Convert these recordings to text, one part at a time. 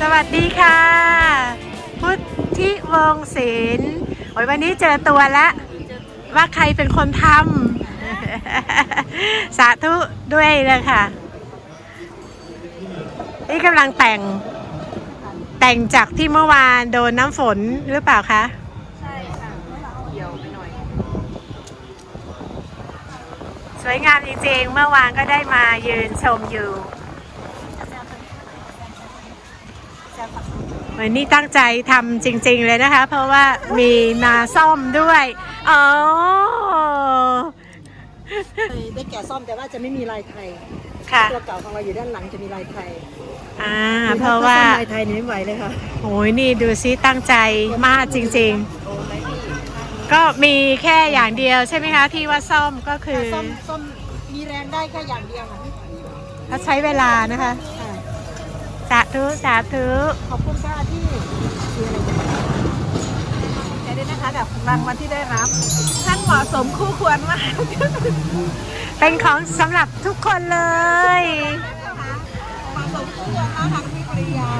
สวัสดีค่ะ พุทธิวงศ์ศิลป์โอ้ยวันนี้เจอตัวแล้วว่าใครเป็นคนทำ สาธุด้วยเลยค่ะ นี่กำลังแต่ง แต่งจากที่เมื่อวานโดนน้ำฝนหรือเปล่าคะ ใช่ค่ะเกี่ยวไปหน่อย สวยงามจริงๆ เมื่อวานก็ได้มายืนชมอยู่ วันนี้ตั้งใจทำจริง ๆเลยนะคะ เพราะว่ามีมาซ่อมด้วยอ๋อได้แก่ซ่อมแต่ว่าจะไม่มีลายไทยค่ะตัวเก่าของเราอยู่ด้านหลังจะมีลายไทยอ่าเพราะว่าถ้ซ่อมลายไทยนี่ไม่ไหวเลยค่ะโอ้ยนี่ดูซิตั้งใจมากจริง ๆ ก็มีแค่อย่างเดียวใช่ไหมคะที่ว่าซ่อมก็คือซ่อมซ่อมมีแรงได้แค่อย่างเดียวค่ะเขาใช้เวลานะคะค่ะสาธุสาธุขอบคุณค่ะที่ที่ได้นะคะกับรางวัลที่ได้รับ ท่านเหมาะสมคู่ควรมากเป็นของสำหรับทุกคนเลยเหมาะสมคู่ควรมากค่ะพี่ปริยา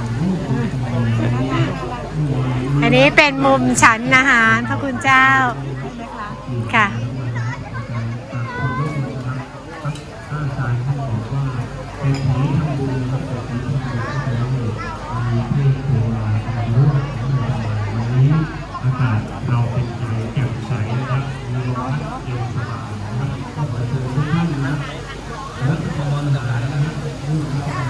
อันนี้เป็นมุมฉันอาหารพระคุณเจ้าค่ะเป็นผี มันต่างๆนะครับ